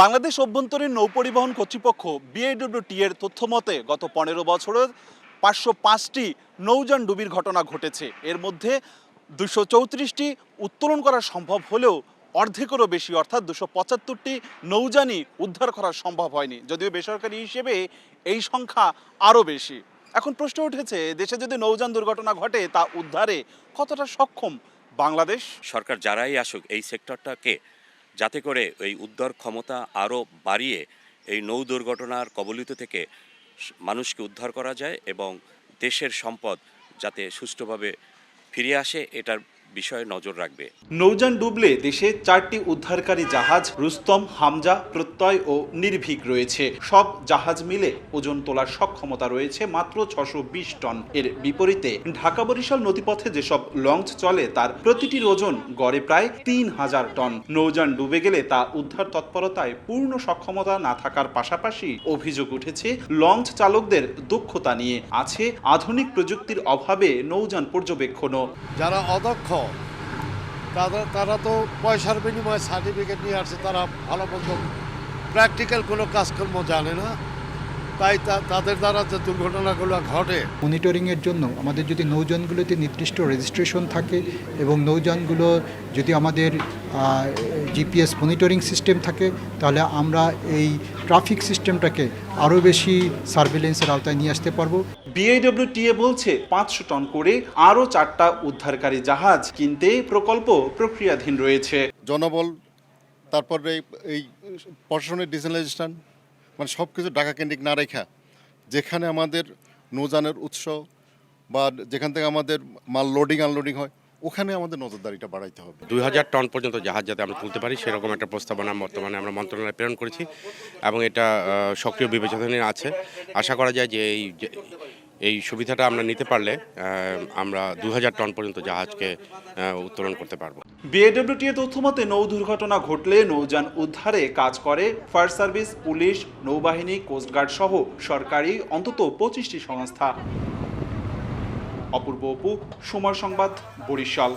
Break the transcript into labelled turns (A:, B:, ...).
A: বাংলাদেশ অভ্যন্তরীণ নৌপরিবহন কর্তৃপক্ষ বিএডব্লিউটি এর তথ্য মতে, গত পনেরো বছরে পাঁচশো পাঁচটি নৌযান ডুবির ঘটনা ঘটেছে। এর মধ্যে দুশো চৌত্রিশটি উত্তোলন করা সম্ভব হলেও অর্ধেকেরও বেশি, অর্থাৎ দুশো পঁচাত্তরটি নৌযানই উদ্ধার করা সম্ভব হয়নি। যদিও বেসরকারি হিসেবে এই সংখ্যা আরও বেশি। এখন প্রশ্ন উঠেছে, দেশে যদি নৌযান দুর্ঘটনা ঘটে, তা উদ্ধারে কতটা সক্ষম বাংলাদেশ?
B: সরকার যারাই আসুক, এই সেক্টরটাকে যাতে করে এই উদ্ধার ক্ষমতা আরও বাড়িয়ে এই নৌ দুর্ঘটনার কবলিত থেকে মানুষকে উদ্ধার করা যায় এবং দেশের সম্পদ যাতে সুষ্ঠুভাবে ফিরে আসে, এটার বিষয়ে নজর রাখবে।
A: নৌযান ডুবলে দেশে চারটি উদ্ধারকারী জাহাজ রুস্তম হামজা প্রত্যয় ও নির্ভীক রয়েছে। সব জাহাজ মিলে ওজন তোলার সক্ষমতা রয়েছে মাত্র ছশো বিশ টন। এর বিপরীতে ঢাকা বরিশাল নদীপথে যেসব লঞ্চ চলে তার প্রতিটির ওজন গড়ে প্রায় তিন হাজার টন। নৌযান ডুবে গেলে তা উদ্ধার তৎপরতায় পূর্ণ সক্ষমতা না থাকার পাশাপাশি অভিযোগ উঠেছে লঞ্চ চালকদের দক্ষতা নিয়ে আছে আধুনিক প্রযুক্তির অভাবে নৌযান পর্যবেক্ষণও।
C: যারা অদক্ষ তারা তারা তো পয়সার বিনিময়ে সার্টিফিকেট নিয়ে আসছে, তারা ভালো মন্দ প্র্যাকটিক্যাল কোনো কাজকর্ম জানে না। তাই তা- তাদের দ্বারা যে দুর্ঘটনাগুলো ঘটে।
D: মনিটরিংয়ের জন্য আমাদের যদি নৌযানগুলোতে নির্দিষ্ট রেজিস্ট্রেশন থাকে এবং নৌযানগুলো যদি আমাদের জিপিএস মনিটরিং সিস্টেম থাকে তাহলে আমরা এই ট্রাফিক সিস্টেমটাকে আরও বেশি সার্ভেলেন্সের আওতায় নিয়ে আসতে পারব।
A: বিআইডব্লিউটিএ বলছে পাঁচশো টন করে আরও চারটা উদ্ধারকারী জাহাজ কিনতে প্রকল্প প্রক্রিয়াধীন রয়েছে।
C: জনবল তারপরে এই- প্রশাসনের ডিসেলাইজেশন মানে সব কিছু ঢাকা কেন্দ্রিক না রেখা, যেখানে আমাদের নৌজানের উৎস বা যেখান থেকে আমাদের মাল লোডিং আনলোডিং হয়, ওখানে আমাদের নজরদারিটা বাড়াইতে হবে।
E: দুই হাজার টন পর্যন্ত জাহাজ যাতে আমরা তুলতে পারি, সেরকম একটা প্রস্তাবনা বর্তমানে আমরা মন্ত্রণালয়ে প্রেরণ করেছি এবং এটা সক্রিয় বিবেচনায় আছে। আশা করা যায় যে এই এই সুবিধাটা আমরা নিতে পারলে আমরা দু হাজার টন পর্যন্ত জাহাজকে উত্তোলন করতে পারব।
A: বিএডব্লিউটিএ তথ্য মতে, নৌ দুর্ঘটনা ঘটলে নৌযান উদ্ধারে কাজ করে ফায়ার সার্ভিস, পুলিশ, নৌবাহিনী কোস্টগার্ড সহ সরকারি অন্তত পঁচিশটি সংস্থা। অপূর্ব অপু সময় সংবাদ, বরিশাল।